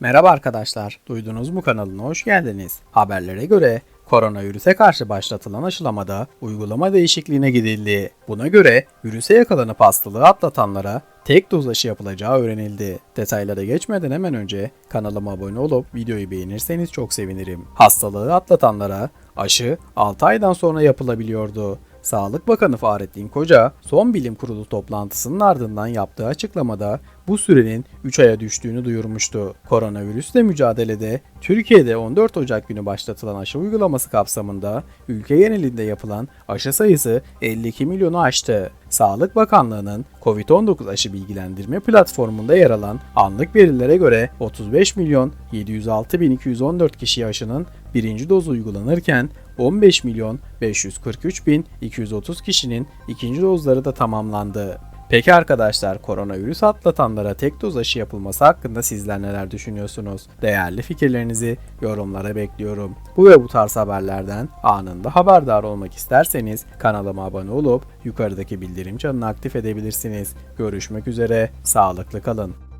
Merhaba arkadaşlar, duydunuz mu kanalına hoş geldiniz. Haberlere göre koronavirüse karşı başlatılan aşılamada uygulama değişikliğine gidildi. Buna göre virüse yakalanıp hastalığı atlatanlara tek doz aşı yapılacağı öğrenildi. Detaylara geçmeden hemen önce kanalıma abone olup videoyu beğenirseniz çok sevinirim. Hastalığı atlatanlara aşı 6 aydan sonra yapılabiliyordu. Sağlık Bakanı Fahrettin Koca son bilim kurulu toplantısının ardından yaptığı açıklamada bu sürenin 3 aya düştüğünü duyurmuştu. Koronavirüsle mücadelede Türkiye'de 14 Ocak günü başlatılan aşı uygulaması kapsamında ülke genelinde yapılan aşı sayısı 52 milyonu aştı. Sağlık Bakanlığı'nın COVID-19 aşı bilgilendirme platformunda yer alan anlık verilere göre 35 milyon 706 bin 214 kişiye aşının birinci dozu uygulanırken 15 milyon 543 bin 230 kişinin ikinci dozları da tamamlandı. Peki arkadaşlar koronavirüs atlatanlara tek doz aşı yapılması hakkında sizler neler düşünüyorsunuz? Değerli fikirlerinizi yorumlara bekliyorum. Bu ve bu tarz haberlerden anında haberdar olmak isterseniz kanalıma abone olup yukarıdaki bildirim çanını aktif edebilirsiniz. Görüşmek üzere, sağlıklı kalın.